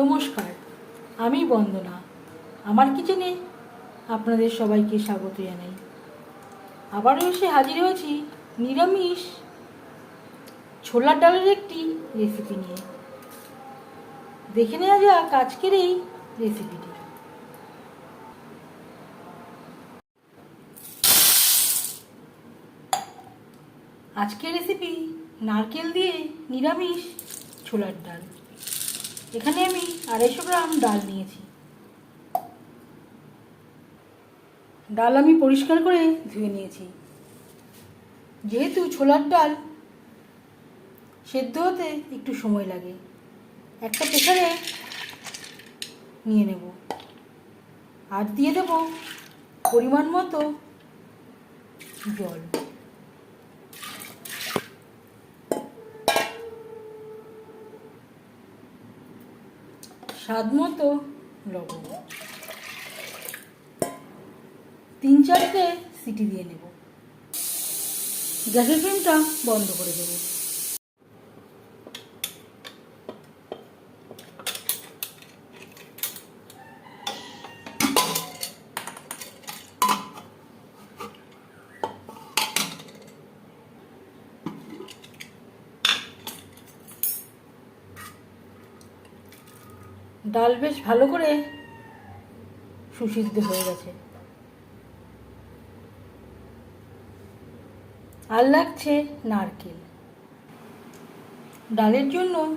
নমস্কার, আমি বন্দনা। আমার কিচেনে আপনাদের সবাইকে স্বাগত জানাই। আবারও এসে হাজির হয়েছি নিরামিষ ছোলার ডালের একটি রেসিপি নিয়ে। দেখে নেওয়া যাক আজকের এই রেসিপিটি আজকের রেসিপি নারকেল দিয়ে নিরামিষ ছোলার ডাল। এখানে আমি আড়াইশো গ্রাম ডাল নিয়েছি। ডাল আমি পরিষ্কার করে ধুয়ে নিয়েছি। যেহেতু ছোলার ডাল, সেদ্ধ হতে একটু সময় লাগে। একটা প্রেশারে নিয়ে নেব। আর দিয়ে দেব পরিমাণ মতো জল। স্বাদ মতো লবণ। তিন চারটে সিটি দিয়ে নেব। গ্যাসের ফ্লেমটা বন্ধ করে দেব। ডাল বেশ ভালো করে সুসিদ্ধ হয়ে গেছে। আর লাগছে নারকেল। ডালের জন্য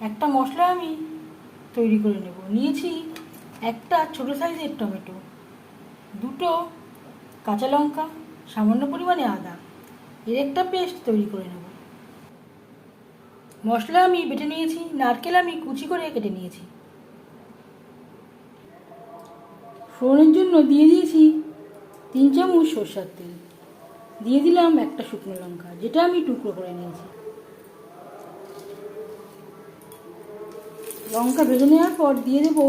একটা মশলা আমি তৈরি করে নেব। নিয়েছি একটা ছোটো সাইজের টমেটো, দুটো কাঁচা লঙ্কা, সামান্য পরিমাণে আদা। এর একটা পেস্ট তৈরি করে নেব। মশলা আমি বেটে নিয়েছি, নারকেল আমি কুচি করে কেটে নিয়েছি। ফোড়নের জন্য দিয়ে দিয়েছি তিন চামচ সর্ষার তেল। দিয়ে দিলাম একটা শুকনো লঙ্কা, যেটা আমি টুকরো করে নিয়েছি। লঙ্কা ভেজে নেওয়ার পর দিয়ে দেবো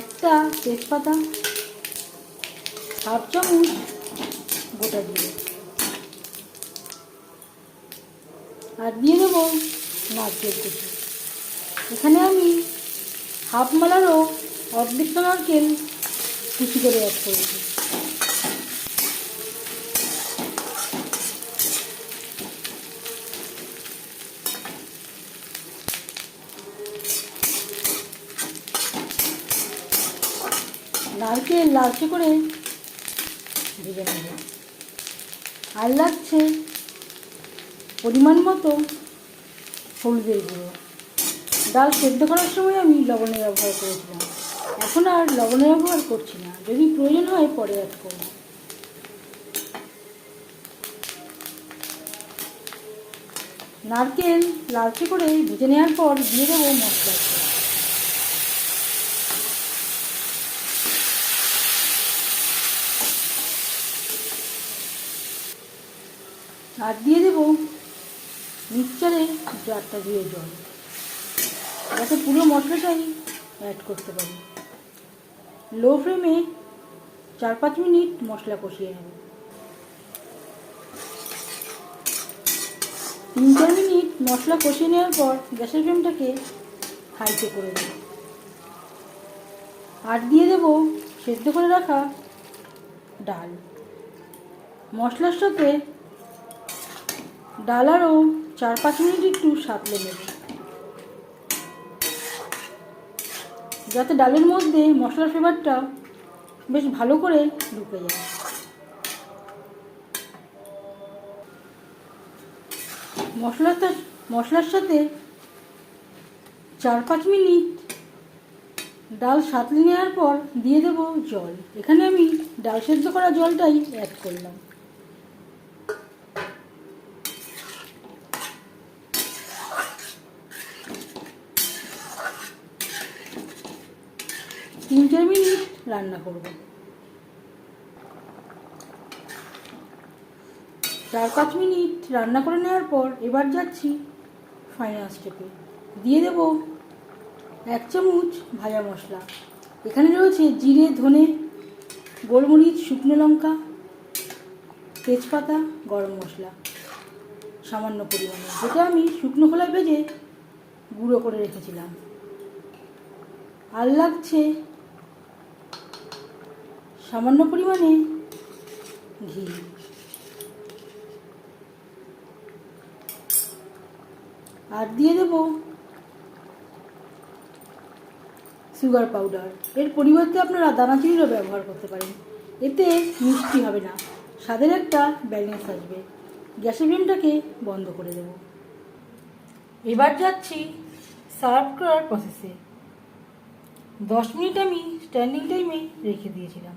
একটা তেজপাতা, হাফ চামচ গোটা দিয়ে আর দিয়ে দেবো নারকেল কুচি এখানে আমি হাফ মালারও অর্ধেকটা নারকেল কুচি করে অ্যাড করেছি নারকেল লালচে করে ভেজে নেব। আর লাগছে পরিমাণ মতো হলুদের গুঁড়ো ডাল সেদ্ধ করার সময় আমি লবণের ব্যবহার করেছিলাম। এখন আর লবণের ব্যবহার করছি না। যদি প্রয়োজন হয় পরে অ্যাড করব। নারকেল লালচে করে ভেজে নেওয়ার পর দিয়ে দেবো মশলা। আর দিয়ে দেবো মিক্সচারে চারটা দিয়ে জল। যাতে পুরো মশলাটাই অ্যাড করতে পারি। লো ফ্লেমে চার পাঁচ মিনিট মশলা কষিয়ে নেব। তিন চার মিনিট মশলা কষিয়ে নেওয়ার পর গ্যাসের ফ্লেমটাকে হাইতে করে দেব। আর দিয়ে দেবো সেদ্ধ করে রাখা ডাল। মশলার সাথে ডাল আরও চার পাঁচ মিনিট একটু সাঁতলে নেব। যাতে ডালের মধ্যে মশলার ফ্লেভারটা বেশ ভালো করে ঢুকে যায়। মশলাটা মশলার সাথে চার পাঁচ মিনিট ডাল সাঁতলে নেওয়ার পর দিয়ে দেব জল। এখানে আমি ডাল সেদ্ধ করা জলটাই অ্যাড করলাম। তিন চার মিনিট রান্না করব। চার পাঁচ মিনিট রান্না করে নেওয়ার পর এবার যাচ্ছি ফাইনাল স্টেপে দিয়ে দেব এক চামচ ভাজা মশলা। এখানে রয়েছে জিরে, ধনে, গোলমরিচ, শুকনো লঙ্কা, তেজপাতা, গরম মশলা। সামান্য পরিমাণে, যেটা আমি শুকনো খোলায় ভেজে গুঁড়ো করে রেখেছিলাম। আর লাগছে সামান্য পরিমাণে ঘি। আর দিয়ে দেবো সুগার পাউডার এর পরিবর্তে আপনারা দানাচিনিরও ব্যবহার করতে পারেন। এতে মিষ্টি হবে না। স্বাদের একটা ব্যালেন্স আসবে। গ্যাসের ফ্লেমটাকে বন্ধ করে দেব। এবার যাচ্ছি সার্ভ করার প্রসেসে দশ মিনিট আমি স্ট্যান্ডিং টাইমে রেখে দিয়েছিলাম।